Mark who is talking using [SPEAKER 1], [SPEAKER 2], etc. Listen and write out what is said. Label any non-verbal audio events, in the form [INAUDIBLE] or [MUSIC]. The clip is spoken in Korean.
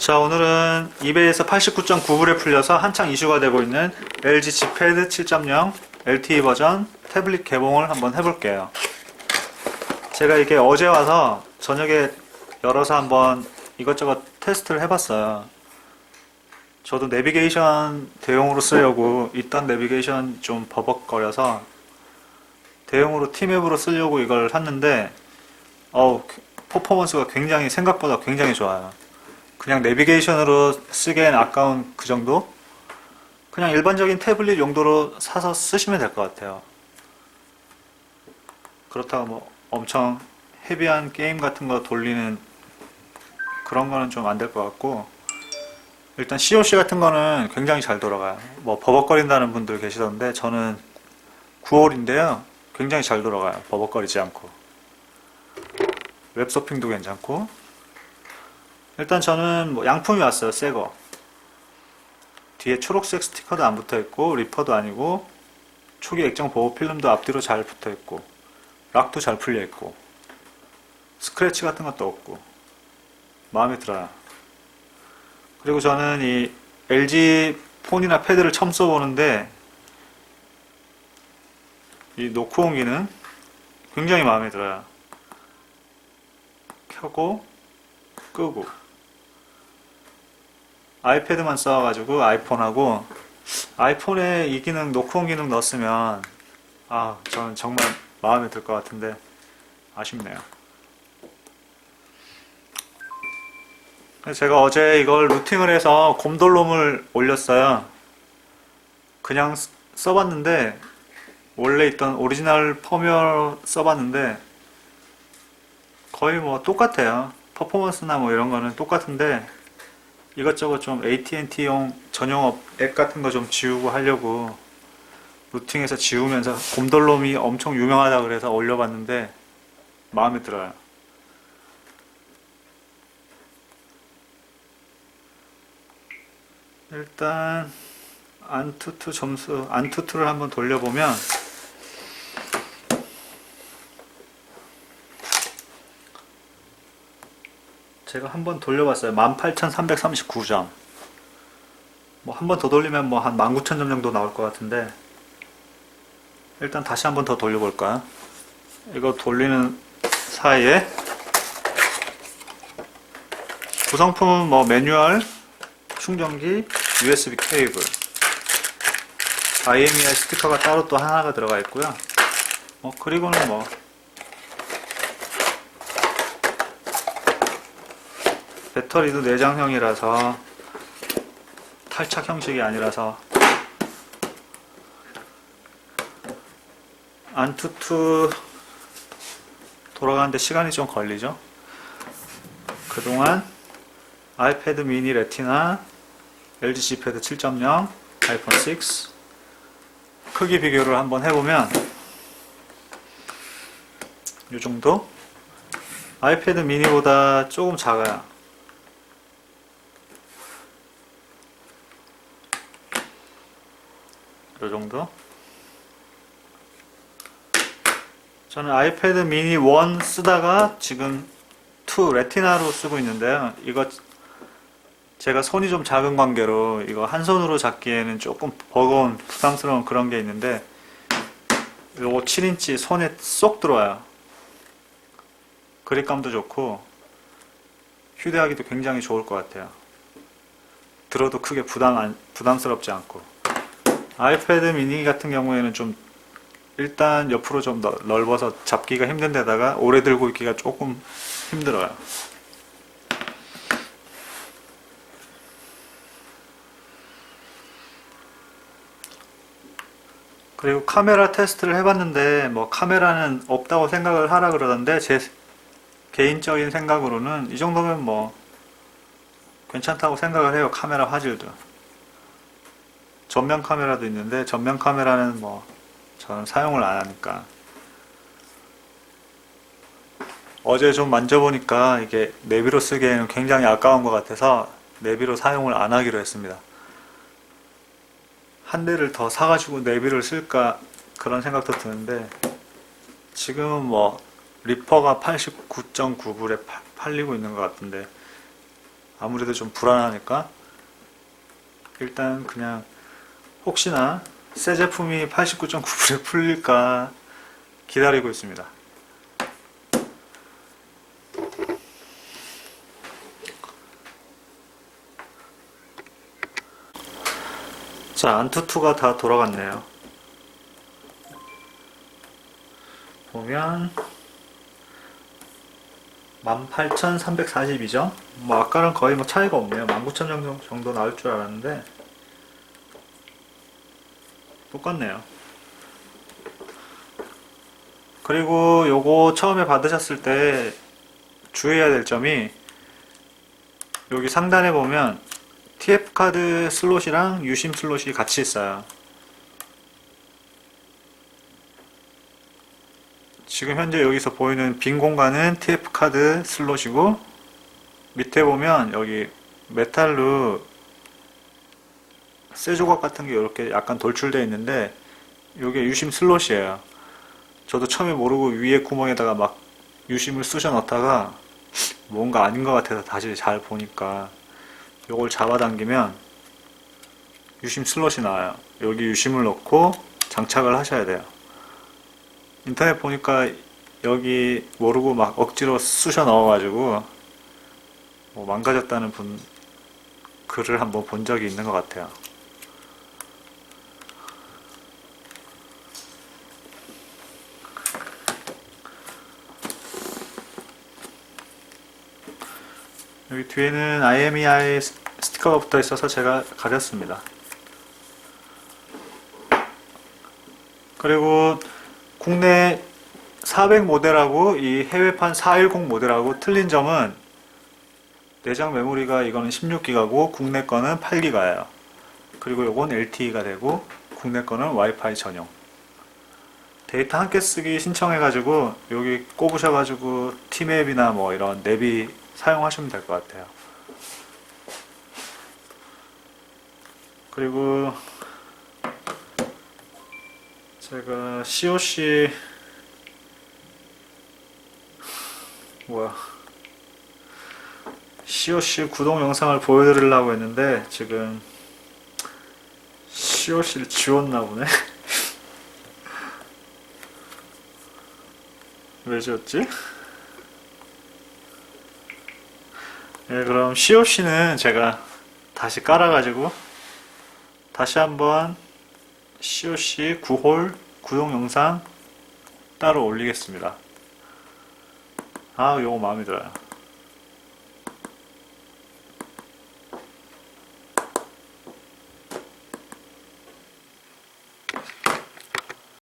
[SPEAKER 1] 자 오늘은 이베이에서 89.9불에 풀려서 한창 이슈가 되고 있는 LG G 패드 7.0 LTE 버전 태블릿 개봉을 한번 해볼게요. 제가 이게 어제 와서 저녁에 열어서 한번 이것저것 테스트를 해봤어요. 저도 내비게이션 대용으로 쓰려고 이딴 내비게이션 좀 버벅거려서 대용으로 티맵으로 쓰려고 이걸 샀는데 어우 퍼포먼스가 굉장히 생각보다 굉장히 좋아요. 그냥 내비게이션으로 쓰기엔 아까운 그 정도? 그냥 일반적인 태블릿 용도로 사서 쓰시면 될 것 같아요. 그렇다고 뭐 엄청 헤비한 게임 같은 거 돌리는 그런 거는 좀 안 될 것 같고 일단 COC 같은 거는 굉장히 잘 돌아가요. 뭐 버벅거린다는 분들 계시던데 저는 9월인데요. 굉장히 잘 돌아가요. 버벅거리지 않고. 웹서핑도 괜찮고 일단 저는 뭐 양품이 왔어요 새 거. 뒤에 초록색 스티커도 안 붙어 있고 리퍼도 아니고 초기 액정 보호 필름도 앞뒤로 잘 붙어 있고 락도 잘 풀려 있고 스크래치 같은 것도 없고 마음에 들어요. 그리고 저는 이 LG 폰이나 패드를 처음 써보는데 이 노크온 기능 굉장히 마음에 들어요. 켜고 끄고 아이패드만 써가지고 아이폰하고 아이폰에 이 기능 노크온 기능 넣었으면 아 저는 정말 마음에 들 것 같은데 아쉽네요. 제가 어제 이걸 루팅을 해서 곰돌롬을 올렸어요. 그냥 쓰- 써봤는데 원래 있던 오리지널 펌웨어 써봤는데 거의 뭐 똑같아요. 퍼포먼스나 뭐 이런 거는 똑같은데 이것저것 좀 AT&T용 전용 앱 같은 거 좀 지우고 하려고 루팅해서 지우면서 곰돌롬이 엄청 유명하다 그래서 올려봤는데 마음에 들어요. 일단 안투투 점수 안투투를 한번 돌려보면 제가 한번 돌려봤어요. 18,339점. 뭐 한 번 더 돌리면 뭐 한 19,000점 정도 나올 것 같은데 일단 다시 한 번 더 돌려볼까요? 이거 돌리는 사이에 구성품은 뭐 매뉴얼, 충전기, USB 케이블, IMEI 스티커가 따로 또 하나가 들어가 있고요. 뭐 그리고는 뭐 배터리도 내장형이라서 탈착 형식이 아니라서 안투투 돌아가는데 시간이 좀 걸리죠. 그동안 아이패드 미니 레티나, LG G 패드 7.0, 아이폰 6 크기 비교를 한번 해보면 이 정도 아이패드 미니보다 조금 작아요. 이 정도. 저는 아이패드 미니 1 쓰다가 지금 2 레티나로 쓰고 있는데요. 이거 제가 손이 좀 작은 관계로 이거 한 손으로 잡기에는 조금 버거운 부담스러운 그런 게 있는데 요거 7인치 손에 쏙 들어와요. 그립감도 좋고 휴대하기도 굉장히 좋을 것 같아요. 들어도 크게 부담 안, 부담스럽지 않고 아이패드 미니 같은 경우에는 좀 일단 옆으로 좀 넓- 넓어서 잡기가 힘든 데다가 오래 들고 있기가 조금 힘들어요. 그리고 카메라 테스트를 해봤는데 뭐 카메라는 없다고 생각을 하라 그러던데 제 개인적인 생각으로는 이 정도면 뭐 괜찮다고 생각을 해요. 카메라 화질도. 전면 카메라도 있는데 전면 카메라는 뭐 저는 사용을 안 하니까 어제 좀 만져보니까 이게 내비로 쓰기에는 굉장히 아까운 것 같아서 내비로 사용을 안 하기로 했습니다. 한 대를 더 사가지고 내비를 쓸까 그런 생각도 드는데 지금은 뭐 리퍼가 89.9불에 팔리고 있는 것 같은데 아무래도 좀 불안하니까 일단 그냥 혹시나 새 제품이 89.9불에 풀릴까 기다리고 있습니다. 자, 안투투가 다 돌아갔네요. 보면 18,342점? 뭐 아까랑 거의 뭐 차이가 없네요. 19,000 정도, 정도 나올 줄 알았는데 똑같네요. 그리고 요거 처음에 받으셨을 때 주의해야 될 점이 여기 상단에 보면 TF 카드 슬롯이랑 유심 슬롯이 같이 있어요. 지금 현재 여기서 보이는 빈 공간은 TF 카드 슬롯이고 밑에 보면 여기 메탈로 쇠 조각 같은 게 이렇게 약간 돌출되어 있는데 이게 유심 슬롯이에요. 저도 처음에 모르고 위에 구멍에다가 막 유심을 쑤셔 넣다가 뭔가 아닌 것 같아서 다시 잘 보니까 요걸 잡아당기면 유심 슬롯이 나와요. 여기 유심을 넣고 장착을 하셔야 돼요. 인터넷 보니까 여기 모르고 막 억지로 쑤셔 넣어가지고 뭐 망가졌다는 분 글을 한번 본 적이 있는 것 같아요. 여기 뒤에는 IMEI 스티커가 붙어 있어서 제가 가렸습니다. 그리고 국내 400 모델하고 이 해외판 410 모델하고 틀린 점은 내장 메모리가 이거는 16기가고 국내 거는 8기가예요. 그리고 요건 LTE가 되고 국내 거는 와이파이 전용. 데이터 함께 쓰기 신청해가지고 여기 꼽으셔가지고 티맵이나 뭐 이런 내비 사용하시면 될 것 같아요. 그리고 제가 COC 뭐야 COC 구동 영상을 보여드리려고 했는데 지금 COC를 지웠나 보네. [LAUGHS] 왜 지웠지? 네, 그럼 COC는 제가 다시 깔아가지고 다시 한번 COC 9홀 구동 영상 따로 올리겠습니다. 아, 요거 마음에 들어요.